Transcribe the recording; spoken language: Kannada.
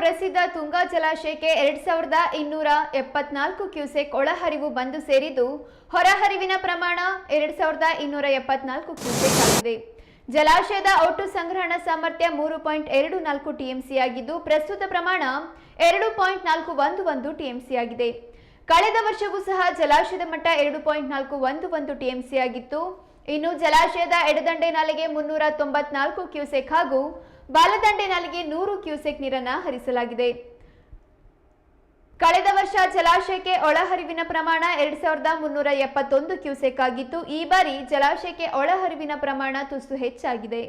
ಪ್ರಸಿದ್ಧ ತುಂಗಾ ಜಲಾಶಯಕ್ಕೆ ಎರಡ್ ಸಾವಿರದ ಇನ್ನೂರ ಎಪ್ಪತ್ನಾಲ್ಕು ಕ್ಯೂಸೆಕ್ ಒಳಹರಿವು ಬಂದು ಸೇರಿದ್ದು, ಹೊರಹರಿವಿನ ಪ್ರಮಾಣ ಎರಡ್ ಸಾವಿರದ ಇನ್ನೂರ ಎಪ್ಪತ್ನಾಲ್ಕು ಕ್ಯೂಸೆಕ್ ಆಗಿದೆ. ಜಲಾಶಯದ ಒಟ್ಟು ಸಂಗ್ರಹಣಾ ಸಾಮರ್ಥ್ಯ ಮೂರು ಪಾಯಿಂಟ್ ಎರಡು ನಾಲ್ಕು ಟಿಎಂಸಿ ಆಗಿದ್ದು, ಪ್ರಸ್ತುತ ಪ್ರಮಾಣ ಎರಡು ಪಾಯಿಂಟ್ ನಾಲ್ಕು ಒಂದು ಒಂದು ಟಿಎಂಸಿ ಆಗಿದೆ. ಕಳೆದ ವರ್ಷವೂ ಸಹ ಜಲಾಶಯದ ಮಟ್ಟ ಎರಡು ಪಾಯಿಂಟ್ ನಾಲ್ಕು ಒಂದು ಒಂದು ಟಿಎಂಸಿ ಆಗಿತ್ತು. ಇನ್ನು ಜಲಾಶಯದ ಎಡದಂಡೆ ನಾಲೆಗೆ ಮುನ್ನೂರ ತೊಂಬತ್ನಾಲ್ಕು ಕ್ಯೂಸೆಕ್ ಹಾಗೂ ಬಾಲದಂಡೆ ನಾಲೆಗೆ ನೂರು ಕ್ಯೂಸೆಕ್ ನೀರನ್ನು ಹರಿಸಲಾಗಿದೆ. ಕಳೆದ ವರ್ಷ ಜಲಾಶಯಕ್ಕೆ ಒಳಹರಿವಿನ ಪ್ರಮಾಣ ಎರಡ್ ಸಾವಿರದ ಮುನ್ನೂರ ಎಪ್ಪತ್ತೊಂದು ಕ್ಯೂಸೆಕ್ ಆಗಿತ್ತು. ಈ ಬಾರಿ ಜಲಾಶಯಕ್ಕೆ ಒಳಹರಿವಿನ ಪ್ರಮಾಣ ತುಸು ಹೆಚ್ಚಾಗಿದೆ.